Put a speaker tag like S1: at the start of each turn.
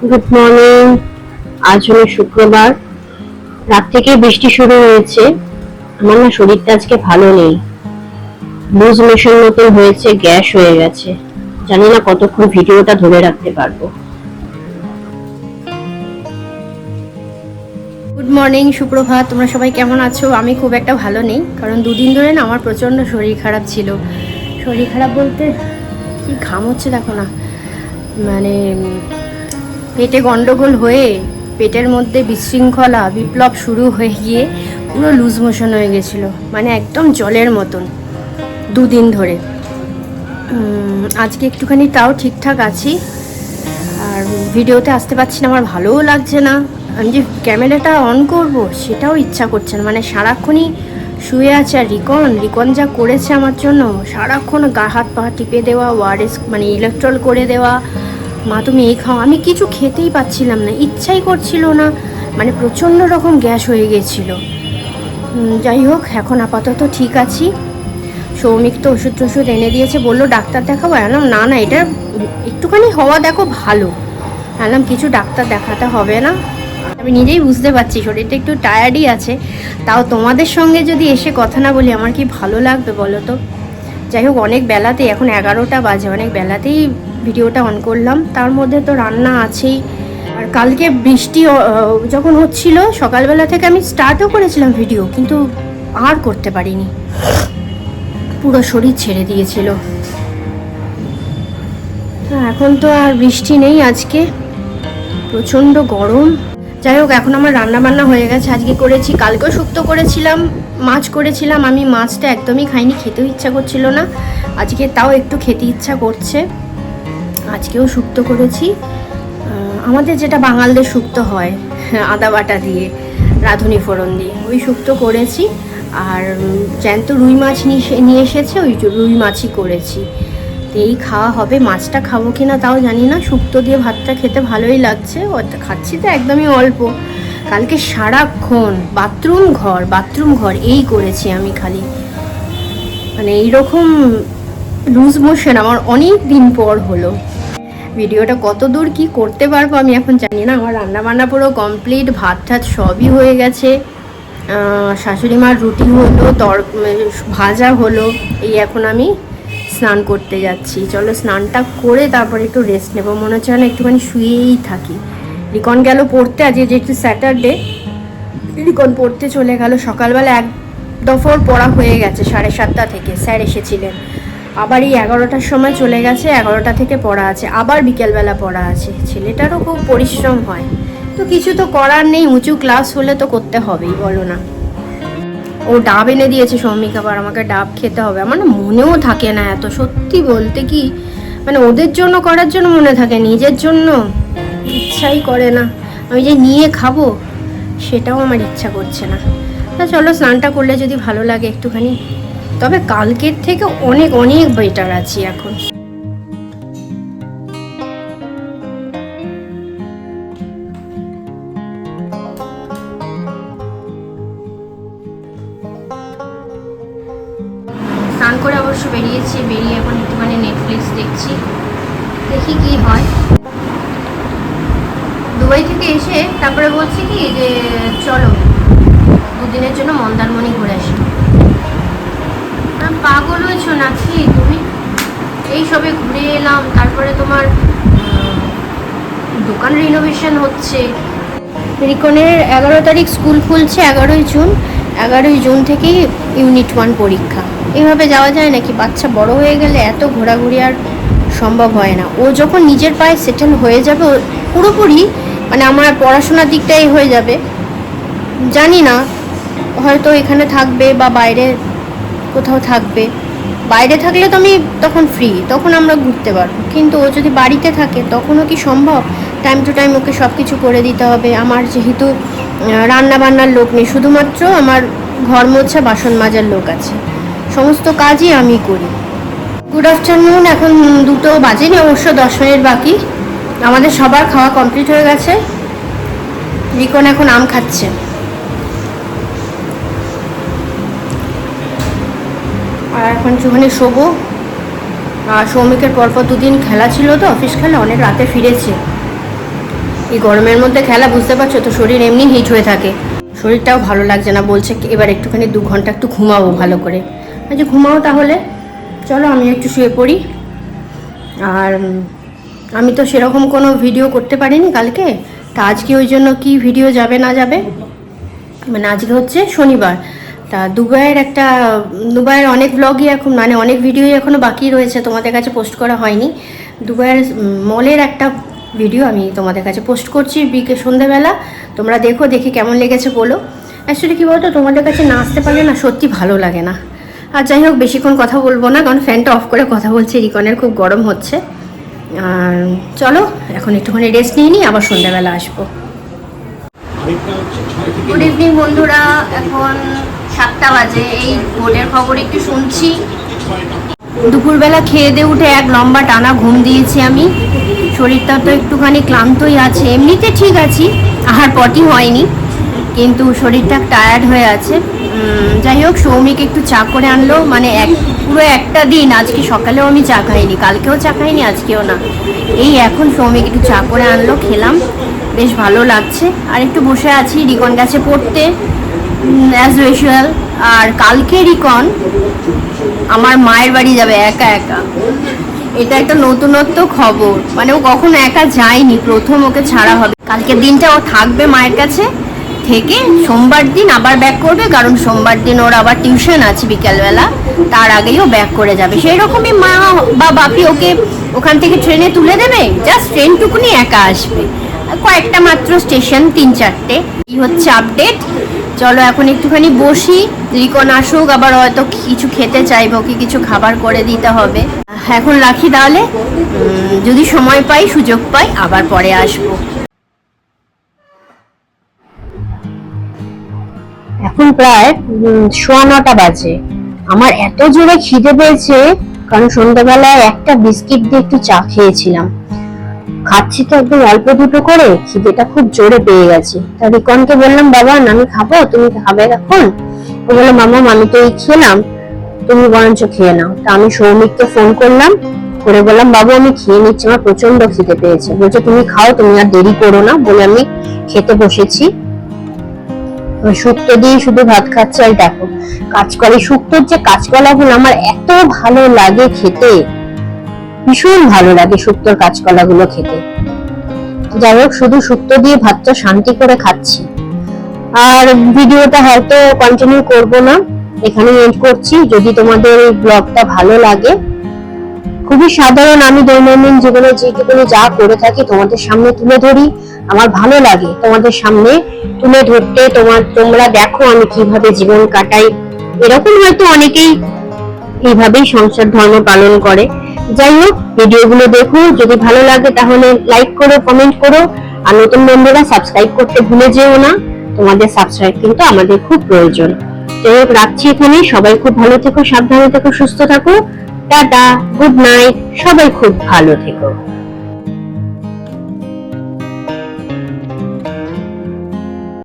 S1: Good morning আজ হলো শুক্রবার। রাত থেকে বৃষ্টি শুরু হয়েছে। আমার না শরীরটা আজকে ভালো নেই। লুজ মোশন মতন হয়েছে, গ্যাস হয়ে গেছে। জানি না কতক্ষণ ভিডিওটা ধরে রাখতে পারব।
S2: গুড মর্নিং সুপ্রভাত। তোমরা সবাই কেমন আছো? আমি খুব একটা ভালো নেই, কারণ দুদিন ধরে না আমার প্রচণ্ড শরীর খারাপ ছিল। শরীর খারাপ বলতে কি ঘাম হচ্ছে দেখো না। মানে পেটে গন্ডগোল হয়ে পেটের মধ্যে বিশৃঙ্খলা, বিপ্লব শুরু হয়ে গিয়ে পুরো লুজ মোশন হয়ে গেছিল মানে একদম জলের মতন, দুদিন ধরে। আজকে একটুখানি তাও ঠিকঠাক আছি, আর ভিডিওতে আসতে পারছি না, আমার ভালোও লাগছে না। আমি যে ক্যামেরাটা অন করব, সেটাও ইচ্ছা করছে না মানে সারাক্ষণই শুয়ে আছে আর রিকন রিকন যা করেছে আমার জন্য, সারাক্ষণ গা হাত পা টিপে দেওয়া, ওয়ারেস মানে ইলেকট্রল করে দেওয়া মা, তুমি এই খাও। আমি কিছু খেতেই পাচ্ছিলাম না, ইচ্ছাই করছিল না মানে প্রচণ্ড রকম গ্যাস হয়ে গেছিল। যাই হোক, এখন আপাতত ঠিক আছি। সৌমিক তো ওষুধ টষুধ এনে দিয়েছে, বলল, ডাক্তার দেখাবো। এলাম না না, এটা একটুখানি হওয়া দেখো ভালো। এলাম কিছু ডাক্তার দেখাতে হবে না। আমি নিজেই বুঝতে পারছি, শরীরটা একটু টায়ার্ডই আছে। তাও তোমাদের সঙ্গে যদি এসে কথা না বলি, আমার কি ভালো লাগবে বলো তো? যাই হোক, অনেক বেলাতেই, এখন এগারোটা বাজে, অনেক বেলাতেই ভিডিওটা অন করলাম। তার মধ্যে তো রান্না আছেই। আর কালকে বৃষ্টি যখন হচ্ছিল সকালবেলা থেকে আমি স্টার্টও করেছিলাম ভিডিও কিন্তু আর করতে পারিনি। পুরো শরীর ছেড়ে দিয়েছিল। হ্যাঁ, এখন তো আর বৃষ্টি নেই আজকে। প্রচণ্ড গরম। যাই হোক এখন আমার রান্না বান্না হয়ে গেছে। আজকে করেছি কালকেও শুক্তো করেছিলাম মাছ করেছিলাম। আমি মাছটা একদমই খাইনি খেতেও ইচ্ছা করছিল না। আজকে তাও একটু খেতে ইচ্ছা করছে। আজকেও শুক্তো করেছি। আমাদের যেটা বাঙালদের শুক্তো হয়, আদা বাটা দিয়ে, রাঁধুনি ফোড়ন দিয়ে, ওই শুক্তো করেছি। আর জ্যান্ত রুই মাছ নিয়ে এসে- নিয়ে এসেছে, ওই রুই মাছই করেছি। এই খাওয়া হবে। মাছটা খাব কি না তাও জানি না। শুক্তো দিয়ে ভাতটা খেতে ভালোই লাগছে। খাচ্ছি তো একদমই অল্প। কালকে সারাক্ষণ বাথরুম ঘর বাথরুম ঘর, এই করেছি আমি খালি। মানে এইরকম লুজ মোশন আমার অনেক দিন পর হলো। ভিডিওটা কত দূর কি করতে পারব আমি এখন জানি না। আমার রান্না বান্না পুরো কমপ্লিট ভাত টাত সবই হয়ে গেছে। শাশুড়ি মার রুটি হলো, তর ভাজা হলো, এই এখন আমি স্নান করতে যাচ্ছি। চলো স্নানটা করে তারপর একটু রেস্ট নেব। মনে হচ্ছে যেন একটুখানি শুয়েই থাকি। রিকন গেল পড়তে, আজকে যেহেতু স্যাটারডে রিকন পড়তে চলে গেল। সকালবেলা এক দফর পড়া হয়ে গেছে, সাড়ে সাতটা থেকে। স্যার এসেছিলেন। আবার এই এগারোটার সময় চলে গেছে, এগারোটা থেকে পড়া আছে। আবার বিকেলবেলা পড়া আছে। ছেলেটারও খুব পরিশ্রম হয়। তো কিছু তো করার নেই, উঁচু ক্লাস হলে তো করতে হবেই, বলো না। ও ডাব এনে দিয়েছে সৌমিক, আবার আমাকে ডাব খেতে হবে। আমার না মনেও থাকে না এত, সত্যি বলতে কি? মানে ওদের জন্য করার জন্য মনে থাকে, নিজের জন্য ইচ্ছাই করে না। আমি যে নিয়ে খাব, সেটাও আমার ইচ্ছা করছে না। তা চলো, স্নানটা করলে যদি ভালো লাগে একটুখানি। তবে কালকের থেকে অনেক অনেক বেটার আছি এখন। স্নান করে অবশ্য বেরিয়েছি, বেরিয়ে এখন একটুখানি নেটফ্লিক্স দেখছি। দেখি কি হয়। দুবাই থেকে এসে তারপরে বলছি কি যে, চলো, দুদিনের জন্য মন্দারমণি ঘুরে আসি। পাগল হয়েছো নাকি তুমি? এই সবে ঘুরে এলাম, তারপরে তোমার দোকান রিনোভেশন হচ্ছে। রিকনের এগারো তারিখ স্কুল খুলছে এগারোই জুন। এগারোই জুন থেকেই ইউনিট ওয়ান পরীক্ষা। এভাবে যাওয়া যায় নাকি? বাচ্চা বড় হয়ে গেলে এত ঘোরাঘুরি আর সম্ভব হয় না। ও যখন নিজের পায়ে সেটেল হয়ে যাবে পুরোপুরি মানে আমার পড়াশোনার দিকটাই হয়ে যাবে। জানি না, হয়তো এখানে থাকবে বা বাইরে কোথাও থাকবে। বাইরে থাকলে তো আমি তখন ফ্রি তখন আমরা ঘুরতে পারব। কিন্তু ও যদি বাড়িতে থাকে, তখনও কি সম্ভব? টাইম টু টাইম ওকে সব কিছু করে দিতে হবে। আমার যেহেতু রান্না বান্নার লোক নেই, শুধুমাত্র আমার ঘর মোছা বাসন মাজার লোক আছে। সমস্ত কাজই আমি করি। গুড আফটারনুন এখন দুটো বাজেনি অবশ্য দশ মিনিট বাকি। আমাদের সবার খাওয়া কমপ্লিট হয়ে গেছে। রিকন এখন আম খাচ্ছে। আর এখন একটুখানি শোবো। আর সৌমিকের পরপর দুদিন খেলা ছিল তো, অফিস খেলা, অনেক রাতে ফিরেছে। এই গরমের মধ্যে খেলা, বুঝতে পারছ তো, শরীর এমনি হিট হয়ে থাকে। শরীরটাও ভালো লাগছে না, বলছে এবার একটুখানি দু ঘণ্টা একটু ঘুমাবো ভালো করে। আচ্ছা ঘুমাও তাহলে। চলো আমি একটু শুয়ে পড়ি। আর আমি তো সেরকম কোনো ভিডিও করতে পারিনি কালকে, তা আজকে ওই জন্য কি ভিডিও যাবে না যাবে? মানে আজকে হচ্ছে শনিবার। তা দুবাইয়ের একটা দুবাইয়ের অনেক ব্লগই এখন মানে অনেক ভিডিওই এখনও বাকি রয়েছে তোমাদের কাছে পোস্ট করা হয়নি। দুবাইয়ের মলের একটা ভিডিও আমি তোমাদের কাছে পোস্ট করছি বিকে সন্ধেবেলা। তোমরা দেখো দেখে কেমন লেগেছে বলো। অ্যাকচুয়ালি কী বলতো তোমাদের কাছে না আসতে পারলে না সত্যি ভালো লাগে না। আর যাই হোক বেশিক্ষণ কথা বলব না কারণ ফ্যানটা অফ করে কথা বলছি রিকনের খুব গরম হচ্ছে। আর চলো এখন একটুখানি রেস্ট নিয়ে নিই আবার সন্ধ্যাবেলা আসব। গুড ইভিনিং বন্ধুরা। এখন সাতটা বাজে। এই ভোটের খবর একটু শুনছি। দুপুরবেলা খেয়ে দিয়ে উঠে এক লম্বা টানা ঘুম দিয়েছি আমি। শরীরটা তো একটুখানি ক্লান্তই আছে। এমনিতে ঠিক আছি, আহার পটি হয়নি, কিন্তু শরীরটা টায়ার্ড হয়ে আছে। যাই হোক, সৌমিক একটু চা করে আনলো। মানে এক, পুরো একটা দিন, আজকে সকালেও আমি চা খাইনি, কালকেও চা খাইনি, আজকেও না। এই এখন সৌমিক একটু চা করে আনলো, খেলাম। বেশ ভালো লাগছে। আর একটু বসে আছি রিকন গাছে পড়তে। অ্যাজ ইউজুয়াল আর কালকে রিকন আমার মায়ের বাড়ি যাবে একা একা। এটা একটা নতুনত্ব খবর। মানে ও কখনো একা যায়নি, প্রথম ওকে ছাড়া হবে। কালকের দিনটা ও থাকবে মায়ের কাছে থেকে, সোমবার দিন আবার ব্যাক করবে, কারণ সোমবার দিন ওর আবার টিউশন আছে বিকেলবেলা, তার আগেই ও ব্যাক করে যাবে। সেই রকমই মা বা বাপি ওকে ওখান থেকে ট্রেনে তুলে দেবে জাস্ট ট্রেনটুকুনি একা আসবে। কয়েকটা মাত্র স্টেশন তিন চারটে। এই হচ্ছে আপডেট চলো এখন একটুখানি বসি। রিকন আসুক, আবার হয়তো কিছু খেতে চাইব কি কিছু খাবার করে দিতে হবে। এখন রাখি তাহলে। যদি সময় পাই, সুযোগ পাই, আবার পরে আসব।
S1: এখন প্রায় সোয়া নটা বাজে। আমার এত জোরে খিদে পেয়েছে, কারণ সন্ধ্যাবেলায় একটা বিস্কিট দিয়ে একটু চা খেয়েছিলাম। খাচ্ছি তো একদম অল্প দুটো করে, খিদেটা খুব জোরে পেয়ে গেছে। তা রিকনকে বললাম, বাবা আমি খাব, তুমি খাবে এখন? ও বলল, মামা, আমি তো এই খেলাম, তুমি বরঞ্চ খেয়ে নাও। তা আমি সৌমিককে ফোন করলাম, করে বললাম, বাবু, আমি খেয়ে নিচ্ছি, আমার প্রচণ্ড খিদে পেয়েছে। বলছে, তুমি খাও, তুমি আর দেরি করো না, বলে আমি খেতে বসেছি। শুক্তো দিয়ে শুধু ভাত খাচ্ছে, আর দেখো, কাঁচকলা, শুক্তোর যে কাঁচকলাগুলো, আমার এত ভালো লাগে খেতে। ভীষণ ভালো লাগে শুক্তোর কাঁচকলাগুলো খেতে। যাই হোক, শুধু শুক্তো দিয়ে ভাতটা শান্তি করে খাচ্ছি। আর ভিডিওটা হয়তো কন্টিনিউ করব না। এখানে এন্ড করছি। যদি তোমাদের এই ব্লগটা ভালো লাগে, খুবই সাধারণ আমি দৈনন্দিন জীবনে যেটুকুনি যা করে থাকি তোমাদের সামনে তুলে ধরি। আমার ভালো লাগে তোমাদের সামনে তুলে ধরতে। তোমার, তোমরা দেখো আমি কীভাবে জীবন কাটাই। এরকম হয়তো অনেকেই এইভাবেই সংসার ধর্ম পালন করে। যাই হোক, ভিডিওগুলো দেখো যদি ভালো লাগে তাহলে লাইক করো কমেন্ট করো। আর নতুন বন্ধুরা সাবস্ক্রাইব করতে ভুলে যেও না। তোমাদের সাবস্ক্রাইব কিন্তু আমাদের খুব প্রয়োজন। যাই হোক রাখছি এখানে। সবাই খুব ভালো থেকো, সাবধানে থেকো, সুস্থ থাকো। টাটা গুড নাইট সবাই খুব ভালো থেকো।